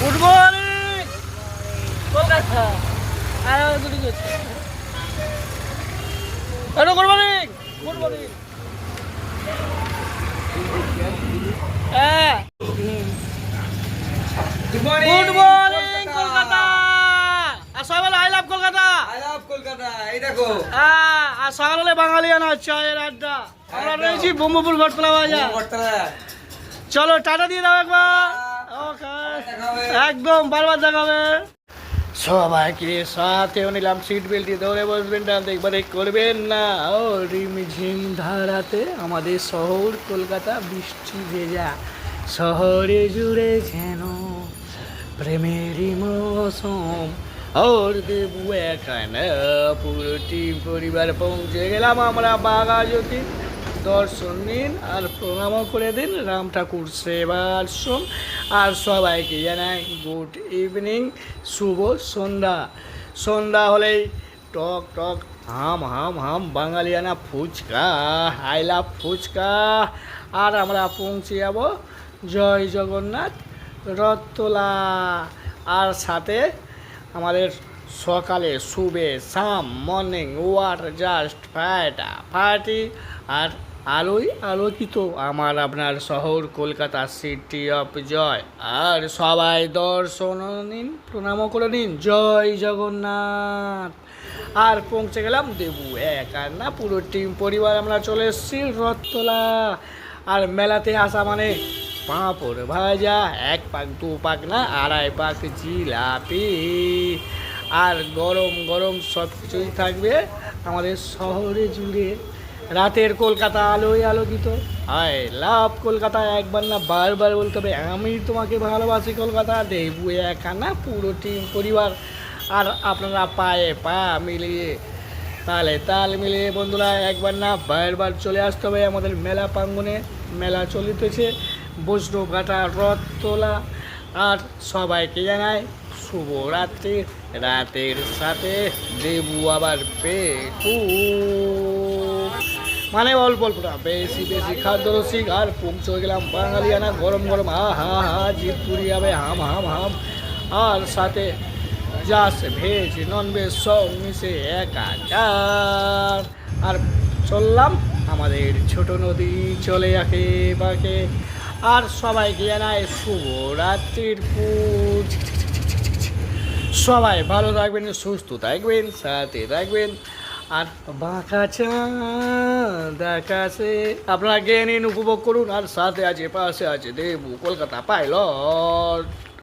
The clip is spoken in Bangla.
গুড মর্নিং কলকাতা আর দুটি করছে hello good morning good morning হ্যাঁ কলকাতা আর সবাই বলো I love Kolkata I love Kolkata এই দেখো হ্যাঁ আর সকাল হলে বাঙালি আনা চায়ের আড্ডা। আমরা। রয়েছি ব্রহ্মপুর ঘটতলা বাজার। চলো টাটা দিয়ে দাও একবার। একদম বারবার দেখাবে। সবাইকে সাথেও নিলাম সিট বেল্ট দিয়ে ধরে বসবেন না দেখবার করবেন না। ও রিম ঝিম ধারাতে আমাদের শহর কলকাতা বৃষ্টি ভেজা। শহরে জুড়ে যেন প্রেমেরই মৌসুম। ওর দেবু এখানে পুরো টিম পরিবার পৌঁছে গেলাম আমরা বাঘাজ্যোতি দর্শন নিন আর প্রণামও করে দিন রাম ঠাকুর সেবার সোম আর সবাইকে জানাই গুড ইভিনিং শুভ সন্ধ্যা সন্ধ্যা হলেই টক টক হাম হাম হাম বাঙালিয়ানা ফুচকা আই লাভ ফুচকা আর আমরা পৌঁছে যাব জয় জগন্নাথ রথতলা আর সাথে আমাদের সকালে শুবে সাম, মর্নিং ওয়ার জাস্ট ফাটা, ফাটি, আর আলোই আলোকিত আমার আপনার শহর, কলকাতা সিটি অফ জয়। আর সবাই দর্শন নিন, প্রণামও করে নিন, জয় জগন্নাথ। আর পৌঁছে গেলাম দেবু এক আর না, পুরো টিম পরিবার আমরা চলে এসেছি রথতলা। আর মেলাতে আসা মানে পাঁপড় ভাজা, এক পাক, দু পাক না, আড়াই পাক জিলাপি। আর গরম গরম সব কিছুই থাকবে আমাদের শহরে জুড়ে। রাতের কলকাতা আলোয় আলোকিত। আই লাভ কলকাতা একবার না বারবার বলতে হবে, আমি তোমাকে ভালোবাসি কলকাতা, দেবু একা না, পুরো টিম পরিবার। আর আপনারা পায়ে পা মিলিয়ে তালে তাল মিলিয়ে বন্ধুরা একবার না বারবার চলে আসতে হবে আমাদের মেলা প্রাঙ্গনে মেলা চলিতেছে বৈষ্ণবঘাটা রথ তোলা আর সবাইকে জানাই শুভরাত্রি, রাতের সাথে দেবু আবার পেটু মানে অল্প অল্পটা, বেশি বেশি খাদ্য রসিক, আর পৌঁছে গেলাম বাঙালিয়ানা গরম গরম হা হা হা জিপ পুরি হবে হাম হাম হাম। আর সাথে জাস ভেজ নন ভেজ সব মিশে একাকার আর চললাম, আমাদের ছোট নদী চলে আঁকে বাঁকে আর সবাইকে জানায় শুভ রাত্রির পুজ। সবাই ভালো থাকবেন, সুস্থ থাকবেন, সাথে থাকবেন। আর বাঁকা চাঁদ আকাশে আপনারা গিয়ে নিন, উপভোগ করুন। আর সাথে আছে, পাশে আছে, দেবু, কলকাতা পাইলট।